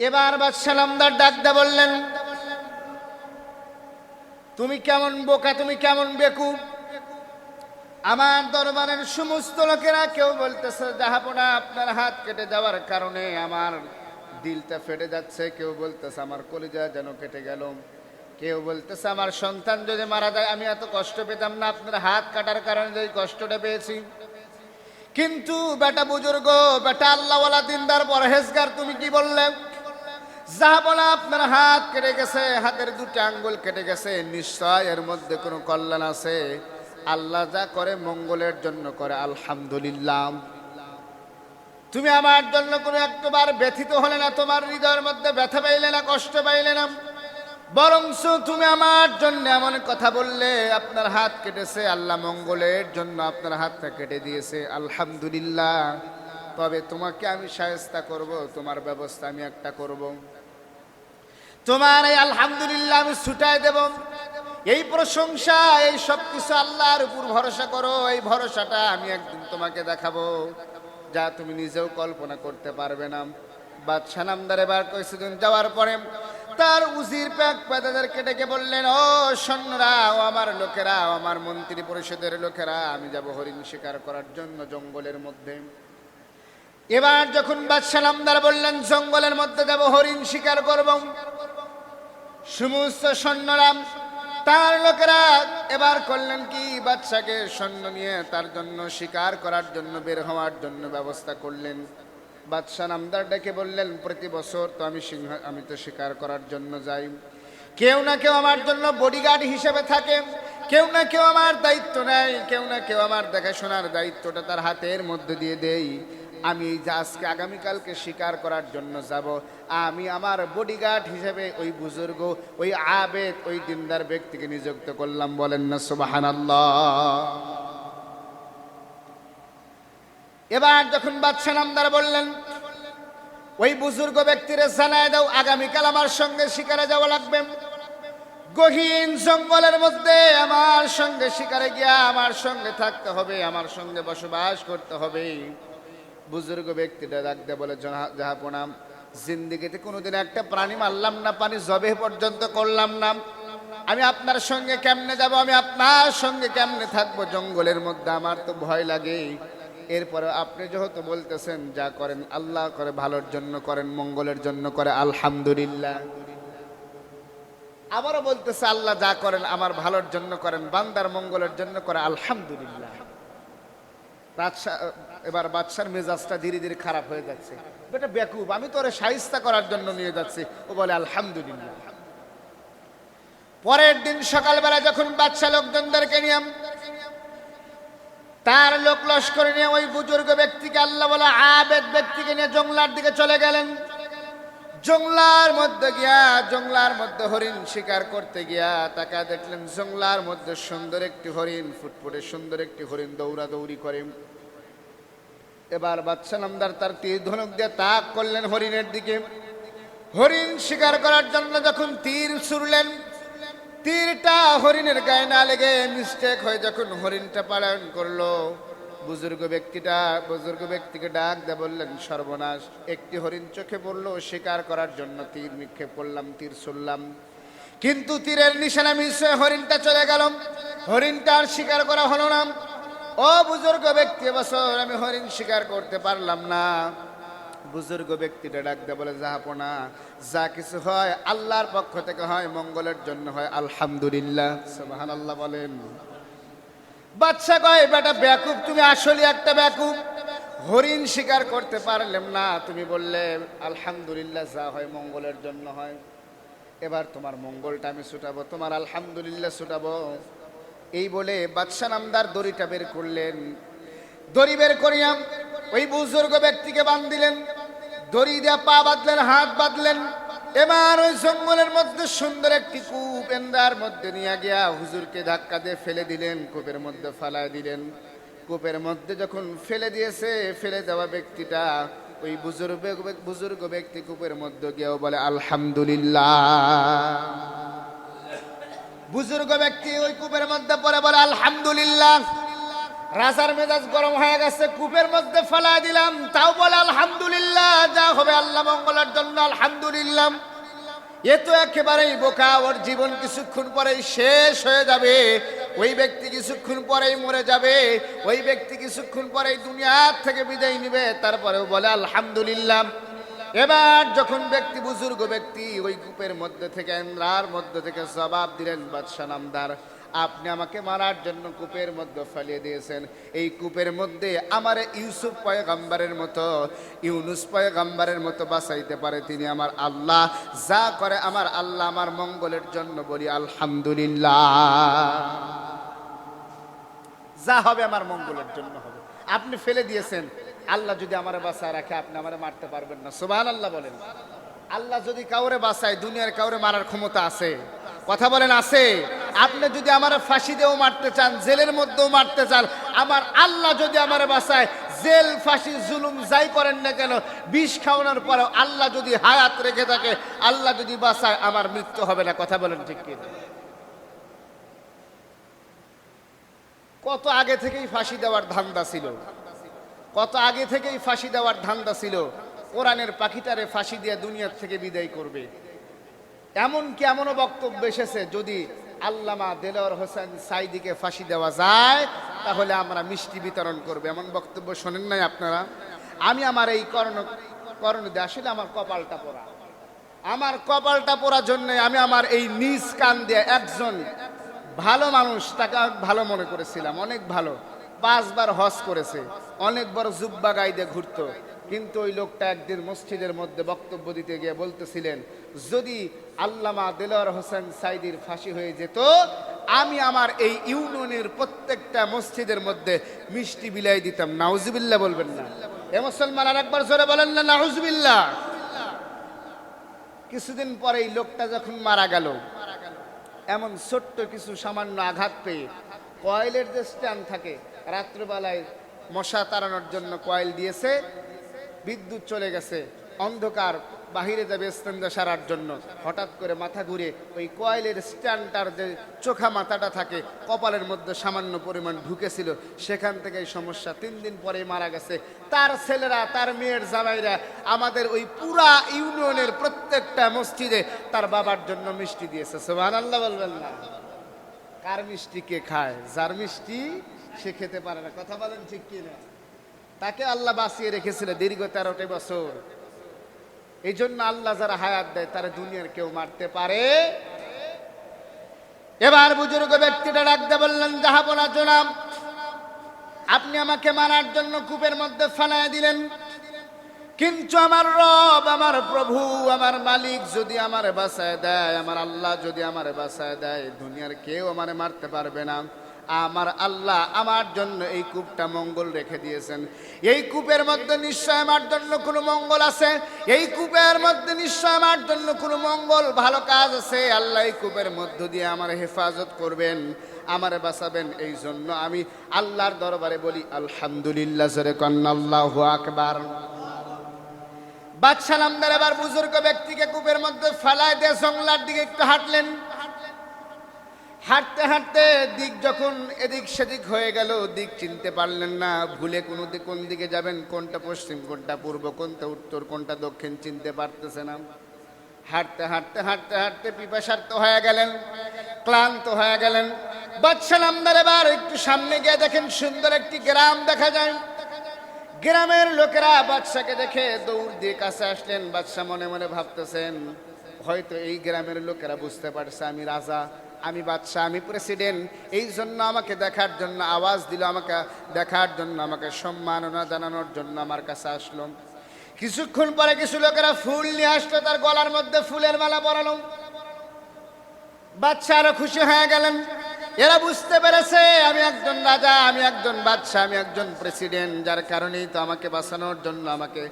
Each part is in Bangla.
এবার বাদশালামদার ডাকতে বললেন, তুমি কেমন বোকা, তুমি কেমন বেকুব? আমার দরবারের সমস্ত লোকেরা কেউ বলতেছে যাহাপনা আপনার হাত কেটে যাওয়ার কারণে আমার দিলটা ফেটে যাচ্ছে। কেউ বলতেছে, আমার কলিজা যেন কেটে গেল। কেউ বলতেছে, আমার সন্তান যদি মারা যায়, আমি এত কষ্ট পেতাম না, আপনার হাত কাটার কারণে যে কষ্টটা পেয়েছি। কিন্তু বেটা বুজুর্গ, বেটা আল্লাহওয়ালা দিনদার, পরহেজগার, তুমি কি বললে? যা বলা আপনার হাত কেটে গেছে, হাতের দুটি আঙ্গুল কেটে গেছে, নিশ্চয় এর মধ্যে কোনো কল্যাণ আছে। আল্লাহ যা করে মঙ্গলের জন্য করে, আলহামদুলিল্লাহ। তুমি আমার জন্য কোনো একবার ব্যথিত হলে না, তোমার হৃদয়ের মধ্যে ব্যথা পাইলে না, কষ্ট পাইলে না। বরংস তুমি আমার জন্য এমন কথা বললে, আপনার হাত কেটেছে, আল্লাহ মঙ্গলের জন্য আপনার হাতটা কেটে দিয়েছে, আলহামদুলিল্লাহ। তবে তোমাকে আমি সাহেস্তা করব, তোমার ব্যবস্থা আমি একটা করব। তোমার এই আলহামদুলিল্লাহ আমি ছুটাই দেব। এই প্রশংসা, এই সব কিছু আল্লাহর উপর ভরসা করো। এই ভরসাটা আমি একদিন তোমাকে দেখাবো। যা তুমি নিজেও কল্পনা করতে পারবে না। বাদশাহ নামদার এবার কিছুদিন যাওয়ার পরে তার উজির প্যাক পেদাদেরকে ডেকে বললেন, ও সৈন্যরা, ও আমার লোকেরা আমার মন্ত্রী পরিষদের লোকেরা, আমি যাব হরিণ শিকার করার জন্য জঙ্গলের মধ্যে। এবার যখন বাদশাহ নামদার বললেন, জঙ্গলের মধ্যে যাব, হরিণ শিকার করব। সমস্ত সৈন্যরা তার লোকেরা এবার করলেন কি? বাদশাকে সৈন্য নিয়ে তার জন্য শিকার করার জন্য বের হওয়ার জন্য ব্যবস্থা করলেন। বাদশাহ নামদার ডেকে বললেন, প্রতি বছর তো আমি সিংহ, আমি তো শিকার করার জন্য যাই। কেউ না কেউ আমার জন্য বডিগার্ড হিসেবে থাকে। কেউ না কেউ আমার দায়িত্ব নেয়। কেউ না কেউ আমার দেখাশোনার দায়িত্বটা তার হাতের মধ্যে দিয়ে দেই। আমি এই যে আজকে আগামীকালকে শিকার করার জন্য যাব। আমি আমার বডিগার্ড হিসেবে ওই বুজুর্গ, ওই আবেদ, ওই দিনদার ব্যক্তিকে নিযুক্ত করলাম। বলেন না, সুবাহানাল্লাহ। এবার যখন বাদশাহ নামদার বললেন, ওই বুজুর্গ ব্যক্তির জানায় দাও, আগামীকাল আমার সঙ্গে শিকারে যাওয়া লাগবে। গহীন জঙ্গলের মধ্যে আমার সঙ্গে শিকারে গিয়া আমার সঙ্গে থাকতে হবে, আমার সঙ্গে বসবাস করতে হবে। বুজুর্গ ব্যক্তিটা ডাকতে বলে, "জাহা- জাহাপনা জিন্দিগিতে কোনোদিন একটা প্রাণী মারলাম না, পানি জবে পর্যন্ত করলাম না। আমি আপনার সঙ্গে কেমনে যাব, আমি আপনার সঙ্গে কেমনে থাকব? জঙ্গলের মধ্যে আমার তো ভয় লাগে। এরপরে আপনি যেহেতু বলতেছেন, যা করেন আল্লাহ করে, ভালোর জন্য করেন, মঙ্গলের জন্য করে, আলহামদুলিল্লাহ। আবারও বলতেছে, আল্লাহ যা করেন আমার ভালোর জন্য করেন, বান্দার মঙ্গলের জন্য করে, আলহামদুলিল্লাহ। বাদশাহ এবার বাদশার মেজাজটা ধীরে ধীরে খারাপ হয়ে যাচ্ছে। বেটা বেকুব, আমি তোরে সাহিস্তা করার জন্য নিয়ে যাচ্ছি। ও বলে, আলহামদুলিল্লাহ। পরের দিন সকালবেলা যখন বাদশা লোকজনদেরকে নিয়ে, তার লোক লস্কর নিয়ে ওই বুজুর্গ ব্যক্তিকে, আল্লাহ বলা, আবেদ ব্যক্তিকে নিয়ে জংলার দিকে চলে গেলেন। জংলার মধ্যে গিয়া, জংলার মধ্যে হরিণ শিকার করতে গিয়া তাকা দেখলেন, জংলার মধ্যে সুন্দর একটি হরিণ, ফুটফুটে সুন্দর একটি হরিণ দৌড়া দৌড়ি করে। এবার বাদশা নামদার তার তীর ধনুক দিয়ে তাক করলেন হরিণের দিকে। হরিণ শিকার করার জন্য যখন তীর ছুড়লেন, তীরটা হরিণের গায়ে না লেগে মিস্টেক হয়ে যখন হরিণটা পালন করল, বুজুর্গ ব্যক্তিটা, বুজুর্গ ব্যক্তিকে ডাক দিয়ে বললেন, সর্বনাশ। একটি হরিণ চোখে পড়ল, শিকার করার জন্য তীর নিক্ষেপ করলাম, তীর ছুড়লাম। কিন্তু তীরের নিশানা হয়ে হরিণটা চলে গেল। হরিণটা আর শিকার করা হলো না। ও বুজুর্গ ব্যক্তি বছর আমি হরিণ শিকার করতে পারলাম না। বুজুর্গ ব্যক্তিটা ডাক দিয়ে বলে যাহাপনা যা কিছু হয় আল্লাহর পক্ষ থেকে হয়, মঙ্গলের জন্য হয়, আলহামদুলিল্লাহ। আল্লাহ বলেন। বাচ্চা কয়, বেটা ব্যাকুব তুমি আসলে একটা ব্যাকুব হরিণ শিকার করতে পারলাম না। তুমি বললে, আলহামদুলিল্লাহ, যা হয় মঙ্গলের জন্য হয়। এবার তোমার মঙ্গলটা আমি ছুটাবো, তোমার আলহামদুলিল্লাহ ছুটাবো। এই বলে বাদশা নামদার দড়িটা বের করলেন। দড়ি বের করিয়াম ওই বুজুর্গ ব্যক্তিকে বান্ধিলেন দড়ি দিয়া পা বাঁধলেন, হাত বাঁধলেন। এবার ওই জঙ্গলের মধ্যে সুন্দর একটি কূপ এন্দার মধ্যে নিয়ে গিয়া হুজুরকে ধাক্কা দিয়ে ফেলে দিলেন, কূপের মধ্যে ফালায় দিলেন। কূপের মধ্যে যখন ফেলে দিয়েছে, ফেলে দেওয়া ব্যক্তিটা ওই বুজুর্গ বুজুর্গ ব্যক্তি কূপের মধ্যে গিয়েও বলে, আলহামদুলিল্লাহ। বুজুর্গ ব্যক্তি ওই কূপের মধ্যে পড়ে বলে, আলহামদুলিল্লাহ। রাজার মেজাজ গরম হয়ে গেছে, কূপের মধ্যে ফেলা দিলাম। তাও বলে, আলহামদুলিল্লাহ। যা হবে আল্লাহ মঙ্গলের জন্য, আলহামদুলিল্লাহ। এ তো একেবারেই বোকা, ওর জীবন কিছুক্ষণ পরেই শেষ হয়ে যাবে। ওই ব্যক্তি কিছুক্ষণ পরেই মরে যাবে, ওই ব্যক্তি কিছুক্ষণ পরেই দুনিয়ার থেকে বিদায় নিবে। তারপরেও বলে, আলহামদুলিল্লাহ। এবার যখন ব্যক্তি, বুজুর্গ ব্যক্তি, ওই কূপের মধ্যে থেকে, এন্দ্রার মধ্যে থেকে জবাব দিলেন বাদশাহ নামদার, আপনি আমাকে মারার জন্য কূপের মধ্যে ফেলিয়ে দিয়েছেন। এই কূপের মধ্যে আমার ইউসুফ পয়গাম্বারের মতো, ইউনুস পয়গাম্বারের মতো বাঁচাইতে পারে তিনি আমার আল্লাহ। যা করে আমার আল্লাহ, আমার মঙ্গলের জন্য বলি, আলহামদুলিল্লাহ। যা হবে আমার মঙ্গলের জন্য হবে। আপনি ফেলে দিয়েছেন। আল্লাহ যদি আমার বাসায় রাখে, আপনি আমার মারতে পারবেন না। সুবাহ আল্লাহ বলেন। আল্লাহ যদি কাউরে বাসায় দুনিয়ার কাউরে মারার ক্ষমতা আছে। কথা বলেন, আছে? আপনি যদি আমার ফাঁসি দিয়েও মারতে চান, জেলের মধ্যেও মারতে চান, আমার আল্লাহ যদি আমার বাসায় জেল, ফাঁসি, জুলুম যাই করেন না কেন, বিষ খাওয়ানোর পরেও আল্লাহ যদি হায়াত রেখে থাকে, আল্লাহ যদি বাসায় আমার মৃত্যু হবে না। কথা বলেন ঠিক কি কত আগে থেকেই ফাঁসি দেওয়ার ধান্দা ছিল। কত আগে থেকেই ফাঁসি দেওয়ার ধান্দা ছিল। কোরআনের পাখিটারে ফাঁসি দিয়ে দুনিয়ার থেকে বিদায় করবে। এমন কি এমনও বক্তব্য এসেছে, যদি আল্লামা দেলোয়ার হোসেন সাইদিকে ফাঁসি দেওয়া যায়, তাহলে আমরা মিষ্টি বিতরণ করব। এমন বক্তব্য শোনেন নাই আপনারা? আমি আমার এই কর্ণ কর্ণ আসলে আমার কপালটা পড়া। আমার কপালটা পড়ার জন্য আমি আমার এই নিজ কান দিয়ে একজন ভালো মানুষ, তাকে ভালো মনে করেছিলাম, অনেক ভালো। পাঁচবার হজ করেছে অনেক বড় জুব্বা গাইদে ঘুরতো। কিন্তু ওই লোকটা একদিন মসজিদের মধ্যে বক্তব্য দিতে গিয়ে বলতেছিলেন, যদি আল্লামা দেলোয়ার হোসেন সাইদির ফাঁসি হয়ে যেত, আমি আমার এই ইউনিয়নের প্রত্যেকটা মসজিদের মধ্যে মিষ্টি বিলাই দিতাম। নাউজুবিল্লাহ বলবেন না। এ মুসলমান আর একবার জোরে বলেন না, নাউজুবিল্লাহ। কিছুদিন পরে এই লোকটা যখন মারা গেল, এমন ছোট্ট কিছু সামান্য আঘাত পেয়ে কয়েলের যে স্ট্যান্ড থাকে রাত্রিবেলায় মশা তাড়ানোর জন্য কয়েল দিয়েছে। বিদ্যুৎ চলে গেছে। অন্ধকার, বাহিরে যাবে স্তেন্দা সারার জন্য। হঠাৎ করে মাথা ঘুরে ওই কয়েলের স্ট্যান্ডটার যে চোখা মাথাটা থাকে, কপালের মধ্যে সামান্য পরিমাণ ঢুকেছিল। সেখান থেকে এই সমস্যা তিন দিন পরে মারা গেছে। তার ছেলেরা, তার মেয়ের জামাইরা, আমাদের ওই পুরা ইউনিয়নের প্রত্যেকটা মসজিদে তার বাবার জন্য মিষ্টি দিয়েছে। সোহান আল্লাহ বলবেন না। কার মিষ্টি কে খায়? যার মিষ্টি সে খেতে পারে না। কথা বলেন ঠিক কিনা? তাকে আল্লাহ বাঁচিয়ে রেখেছিল দীর্ঘ তেরোটি বছর। এই জন্য আল্লাহ যারা হায়াত দেয়, তারা দুনিয়ার কেউ মারতে পারে? এবার বুজুর্গ ব্যক্তিটা ডাকতে বললেন জাহাবনা জনাব, আপনি আমাকে মারার জন্য কূপের মধ্যে ফেলায় দিলেন। কিন্তু আমার রব, আমার প্রভু, আমার মালিক যদি আমার বাসায় দেয়, আমার আল্লাহ যদি আমার বাসায় দেয়, দুনিয়ার কেউ আমারে মারতে পারবে না। আমার আল্লাহ আমার জন্য এই কূপটা মঙ্গল রেখে দিয়েছেন। এই কূপের মধ্যে নিশ্চয় আমার জন্য কোনো মঙ্গল আছে? এই কূপের মধ্যে নিশ্চয় আমার জন্য কোনো মঙ্গল? ভালো কাজ আছে। আল্লাহ এই কূপের মধ্য দিয়ে আমার হেফাজত করবেন, আমার বাঁচাবেন এই জন্য আমি আল্লাহর দরবারে বলি, আলহামদুলিল্লাহ, জোরে কন্নাল্লাহ আকবার। বাদশাহ এবার বুজুর্গ ব্যক্তিকে কূপের মধ্যে ফেলায় দিয়ে জংলার দিকে একটু হাঁটলেন। হাঁটতে হাঁটতে দিক যখন এদিক সেদিক হয়ে গেল, দিক চিনতে পারলেন না। ভুলে কোনো কোন দিকে যাবেন, কোনটা পশ্চিম, কোনটা পূর্ব, কোনটা উত্তর, কোনটা দক্ষিণ চিনতে পারতেছে না। হাঁটতে হাঁটতে হাঁটতে হাঁটতে পিপাসার্থ হয়ে গেলেন, ক্লান্ত হয়ে গেলেন। বাদশাহ নামদার এবার একটু সামনে গিয়ে দেখেন, সুন্দর একটি গ্রাম দেখা যায়। গ্রামের লোকেরা বাদশাকে দেখে দৌড় দিয়ে কাছে আসলেন। বাদশাহ মনে মনে ভাবতেছেন, হয়তো এই গ্রামের লোকেরা বুঝতে পারছে আমি রাজা। আমি বাদশাহ, আমি প্রেসিডেন্ট এই জন্য আমাকে দেখার জন্য, আওয়াজ দিল আমাকে দেখার জন্য, আমাকে সম্মাননা জানানোর জন্য আমার কাছে আসলো। কিছুক্ষণ পরে কিছু লোকেরা ফুল নিয়ে আসলো, তার গলার মধ্যে ফুলের মালা পরালো। বাচ্চা আরও খুশি হয়ে গেলেন। এরা বুঝতে পেরেছে, আমি একজন রাজা, আমি একজন বাদশাহ, আমি একজন প্রেসিডেন্ট যার কারণেই তো আমাকে বাঁচানোর জন্য আমাকে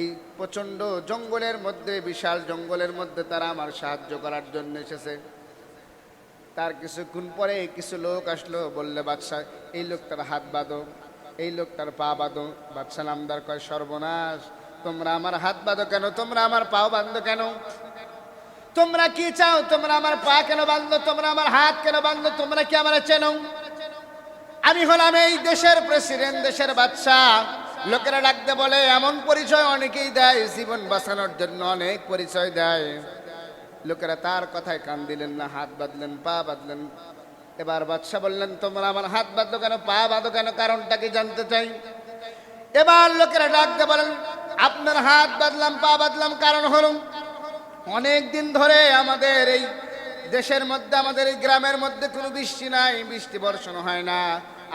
এই প্রচণ্ড জঙ্গলের মধ্যে, বিশাল জঙ্গলের মধ্যে তারা আমার সাহায্য করার জন্য এসেছে। তার কিছুক্ষণ পরে কিছু লোক আসলো, বললে, বাদশাহ, এই লোকটার হাত বাঁধো, এই লোকটার পা বাঁধো। বাদশাহ নামদার কয়, সর্বনাশ, তোমরা আমার হাত বাঁধো কেন? তোমরা আমার পাও বাঁধো কেন? তোমরা কি চাও? তোমরা আমার পা কেন বাঁধলো তোমরা আমার হাত কেন বাঁধলো তোমরা কি আমার চেনো? আমি হলাম এই দেশের প্রেসিডেন্ট, দেশের বাচ্চা লোকেরা ডাকতে বলে, এমন পরিচয় অনেকেই দেয়, জীবন বাঁচানোর জন্য অনেক পরিচয় দেয়। লোকেরা তার কথায় কান দিলেন না, হাত বাঁধলেন, পা বাঁধলেন। এবার বাদশাহ বললেন, তোমরা আমার হাত বাঁধো কেন, পা বাঁধো কেন? কারণটা কি জানতে চাই? এবার লোকেরা ডাকতে বলেন, আপনার হাত বাঁধলাম, পা বাঁধলাম, কারণ হলো অনেক দিন ধরে আমাদের এই দেশের মধ্যে, আমাদের এই গ্রামের মধ্যে কোনো বৃষ্টি নাই, বৃষ্টি বর্ষণ হয় না।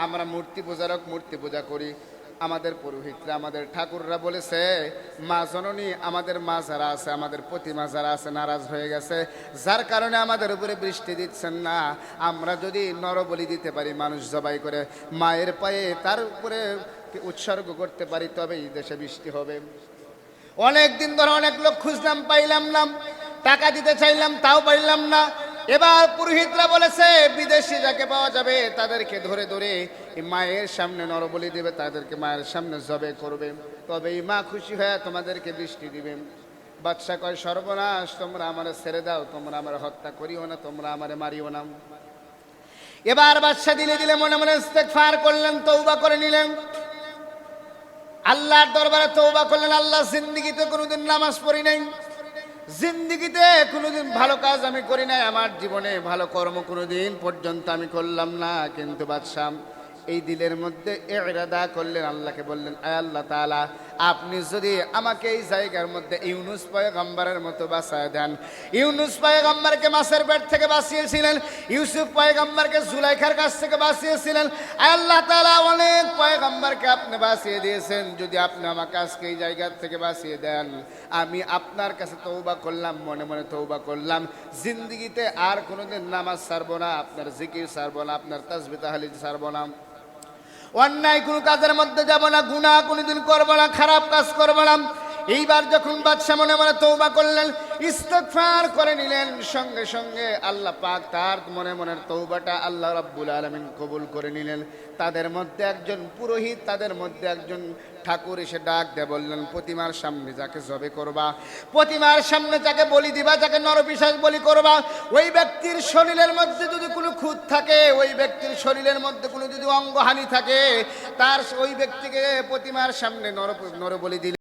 আমরা মূর্তি পূজারক মূর্তি পূজা করি। আমাদের পুরোহিতরা, আমাদের ঠাকুররা বলেছে, মা জননী, আমাদের মা যারা আছে, আমাদের প্রতিমা যারা আছে, নারাজ হয়ে গেছে। যার কারণে আমাদের উপরে বৃষ্টি দিচ্ছেন না। আমরা যদি নরবলি দিতে পারি, মানুষ জবাই করে মায়ের পায়ে তার উপরে উৎসর্গ করতে পারি, তবেই দেশে বৃষ্টি হবে। অনেক দিন ধরে অনেক লোক খুঁজলাম, পাইলাম না। টাকা দিতে চাইলাম, তাও পাইলাম না। এবার পুরোহিতরা বলেছে, বিদেশি যাকে পাওয়া যাবে, তাদেরকে ধরে ধরে মায়ের সামনে নরবলি দেবে, তাদেরকে মায়ের সামনে জবে করবে। তবে এই মা খুশি হয়ে তোমাদেরকে বৃষ্টি দিবে। বাদশা কয়, সর্বনাশ, তোমরা আমার ছেড়ে দাও, তোমরা আমার হত্যা করিও না, তোমরা আমারে মারিও না। এবার বাদশা দিলে দিলে মনে মনে ফার করলেন তৌবা করে নিলেন। আল্লাহর দরবারে তৌবা করলেন, আল্লাহ জিন্দিগিতে কোনোদিন নামাজ পড়ি নাই। জিন্দিগিতে কোনোদিন ভালো কাজ আমি করি নাই, আমার জীবনে ভালো কর্ম কোনোদিন পর্যন্ত আমি করলাম না। কিন্তু বাদশাহ এই দিলের মধ্যে এরাদা করলেন, আল্লাহকে বললেন আল্লাহ তাআলা, আপনি যদি আমাকে এই জায়গার মধ্যে ইউনুস পয়গম্বরের মতো বাঁচায় দেন। ইউনুস পয়গম্বরকে মাছের পেট থেকে বাঁচিয়েছিলেন, ইউসুফ পয়গম্বরকে জুলাইখার কাছ থেকে বাঁচিয়েছিলেন। আল্লাহ তাআলা, অনেক পয়গম্বরকে আপনি বাঁচিয়ে দিয়েছেন, যদি আপনি আমাকে আজকে এই জায়গার থেকে বাঁচিয়ে দেন। আমি আপনার কাছে তৌবা করলাম, মনে মনে তৌবা করলাম। জিন্দগিতে আর কোনোদিন নামাজ সারবো না, আপনার জিকির সারবো না, আপনার তাসবি তাহলিল ছাড়বো না। অন্যায় কোনো কাজের মধ্যে যাব না গুণা কোনোদিন করব না খারাপ কাজ করব না। এইবার যখন বাদশাহ মনে মনে তৌবা করলেন ইস্তফার করে নিলেন, সঙ্গে সঙ্গে আল্লাহ পাক তার মনে মনের তৌবাটা আল্লাহ রাব্বুল আলমিন কবুল করে নিলেন। তাদের মধ্যে একজন পুরোহিত, তাদের মধ্যে একজন ঠাকুর এসে ডাক দিয়ে বললেন, প্রতিমার সামনে যাকে জবে করবা, প্রতিমার সামনে যাকে বলি দিবা, যাকে নরবিশ্বাস বলি করবা, ওই ব্যক্তির শরীরের মধ্যে যদি কোনো খুঁত থাকে, ওই ব্যক্তির শরীরের মধ্যে কোনো যদি অঙ্গহানি থাকে, তার ওই ব্যক্তিকে প্রতিমার সামনে নর নর বলি দিলে